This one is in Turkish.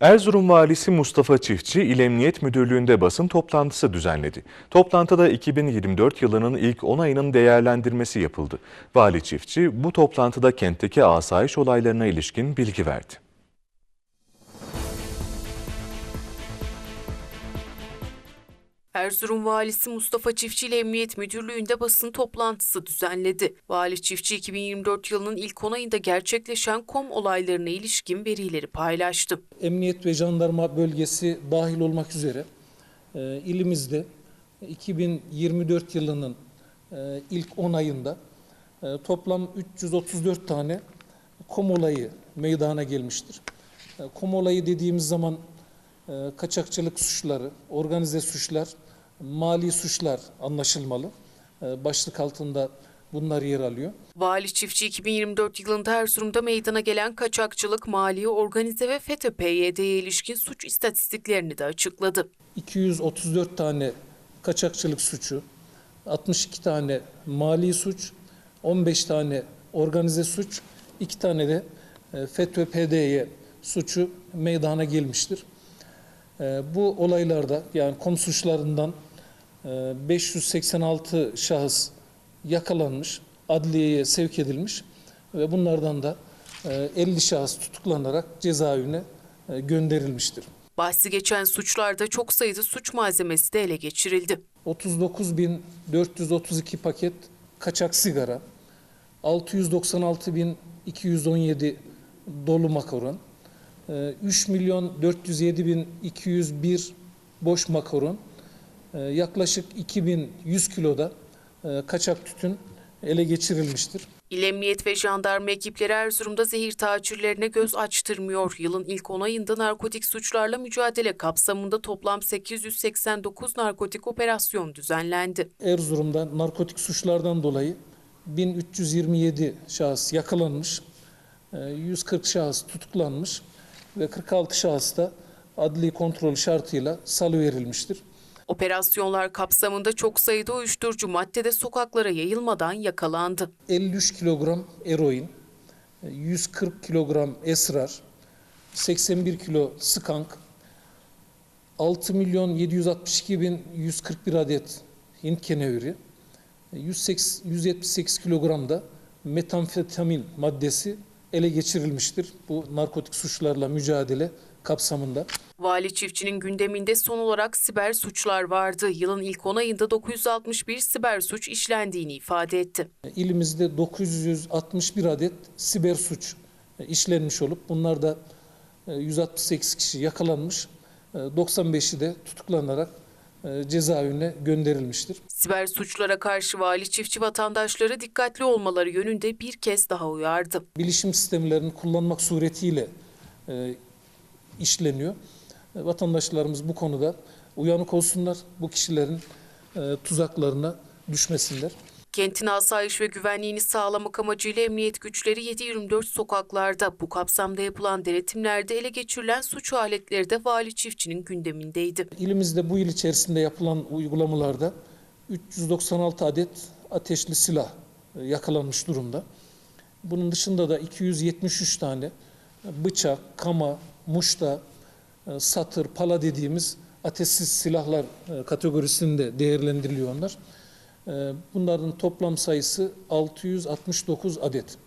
Erzurum Valisi Mustafa Çiftçi, İl Emniyet Müdürlüğü'nde basın toplantısı düzenledi. Toplantıda 2024 yılının ilk 10 ayının değerlendirmesi yapıldı. Vali Çiftçi bu toplantıda kentteki asayiş olaylarına ilişkin bilgi verdi. Erzurum Valisi Mustafa Çiftçi ile Emniyet Müdürlüğü'nde basın toplantısı düzenledi. Vali Çiftçi 2024 yılının ilk 10 ayında gerçekleşen kom olaylarına ilişkin verileri paylaştı. Emniyet ve jandarma bölgesi dahil olmak üzere e, ilimizde 2024 yılının e, ilk 10 ayında e, toplam 334 tane kom olayı meydana gelmiştir. E, kom olayı dediğimiz zaman kaçakçılık suçları, organize suçlar, mali suçlar anlaşılmalı. E, başlık altında bunlar yer alıyor. Vali Çiftçi 2024 yılında Erzurum'da meydana gelen kaçakçılık, maliye, organize ve FETÖ-PYD'ye ilişkin suç istatistiklerini de açıkladı. 234 tane kaçakçılık suçu, 62 tane mali suç, 15 tane organize suç, 2 tane de e, FETÖ-PDY suçu meydana gelmiştir. E, Bu olaylarda yani kom suçlarından e, 586 şahıs yakalanmış, adliyeye sevk edilmiş ve bunlardan da e, 50 şahıs tutuklanarak cezaevine e, gönderilmiştir. Bahsi geçen suçlarda çok sayıda suç malzemesi de ele geçirildi. 39.432 paket kaçak sigara, 696.217 dolu makaron, e, 3 milyon 407.201 boş makaron, e, yaklaşık 2100 kiloda e, kaçak tütün ele geçirilmiştir. İl Emniyet ve Jandarma ekipleri Erzurum'da zehir tacirlerine göz açtırmıyor. Yılın ilk 10 ayında narkotik suçlarla mücadele kapsamında toplam 889 narkotik operasyon düzenlendi. Erzurum'da narkotik suçlardan dolayı 1327 şahıs yakalanmış, e, 140 şahıs tutuklanmış ve 46 şahıs da adli kontrol şartıyla salıverilmiştir. Operasyonlar kapsamında çok sayıda uyuşturucu madde de sokaklara yayılmadan yakalandı. 53 kilogram eroin, 140 kilogram esrar, 81 kilo skank, 6 milyon 762 bin 141 adet Hint keneviri, 108 178 kilogram da metamfetamin maddesi ele geçirilmiştir. Bu narkotik suçlarla mücadele kapsamında. Vali Çiftçi'nin gündeminde son olarak siber suçlar vardı. Yılın ilk 10 ayında 961 siber suç işlendiğini ifade etti. İlimizde 961 adet siber suç e, işlenmiş olup bunlar da e, 168 kişi yakalanmış, e, 95'i de tutuklanarak e, cezaevine gönderilmiştir. Siber suçlara karşı Vali Çiftçi vatandaşları dikkatli olmaları yönünde bir kez daha uyardı. Bilişim sistemlerini kullanmak suretiyle e, işleniyor. E, Vatandaşlarımız bu konuda uyanık olsunlar, bu kişilerin e, tuzaklarına düşmesinler. Kentin asayiş ve güvenliğini sağlamak amacıyla emniyet güçleri 7-24 sokaklarda bu kapsamda yapılan denetimlerde ele geçirilen suç aletleri de Vali Çiftçi'nin gündemindeydi. İlimizde bu yıl içerisinde yapılan uygulamalarda 396 adet ateşli silah e, yakalanmış durumda. Bunun dışında da 273 tane bıçak, kama, muşta, e, satır, pala dediğimiz ateşsiz silahlar e, kategorisinde değerlendiriliyor onlar. Bunların toplam sayısı 669 adet.